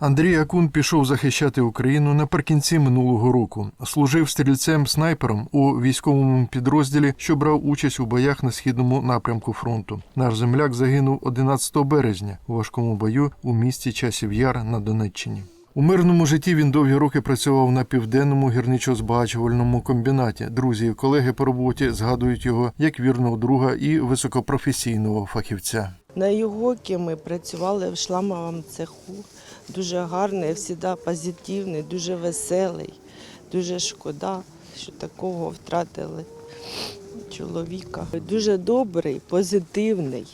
Андрій Акун пішов захищати Україну наприкінці минулого року. Служив стрільцем-снайпером у військовому підрозділі, що брав участь у боях на східному напрямку фронту. Наш земляк загинув 11 березня у важкому бою у місті Часів Яр на Донеччині. У мирному житті він довгі роки працював на південному гірничо-збагачувальному комбінаті. Друзі і колеги по роботі згадують його як вірного друга і високопрофесійного фахівця. На Югокі ми працювали в шламовому цеху. Дуже гарний, завжди позитивний, дуже веселий. Дуже шкода, що такого втратили чоловіка. Дуже добрий, позитивний.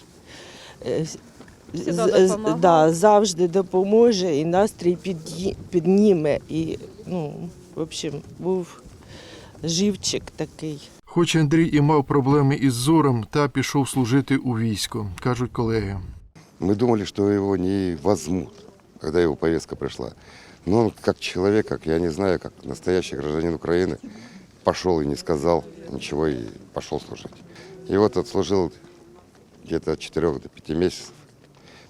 З- да, завжди допоможе і настрій підніме. І, ну, в общем, був живчик такий. Хоч Андрій і мав проблеми із зором, та пішов служити у військо, кажуть колеги. Мы думали, что его не возьмут, когда его повестка пришла. Но он как человек, как я не знаю, как настоящий гражданин Украины, пошел и не сказал ничего и пошел служить. И вот отслужил где-то от 4 до 5 месяцев.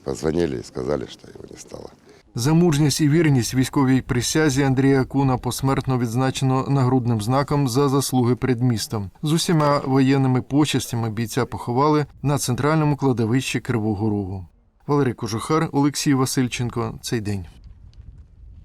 Позвонили і сказали, що його не стало. За мужність і вірність військовій присязі Андрія Куна посмертно відзначено нагрудним знаком за заслуги перед містом. З усіма воєнними почестями бійця поховали на центральному кладовищі Кривого Рогу. Валерій Кожухар, Олексій Васильченко. Цей день.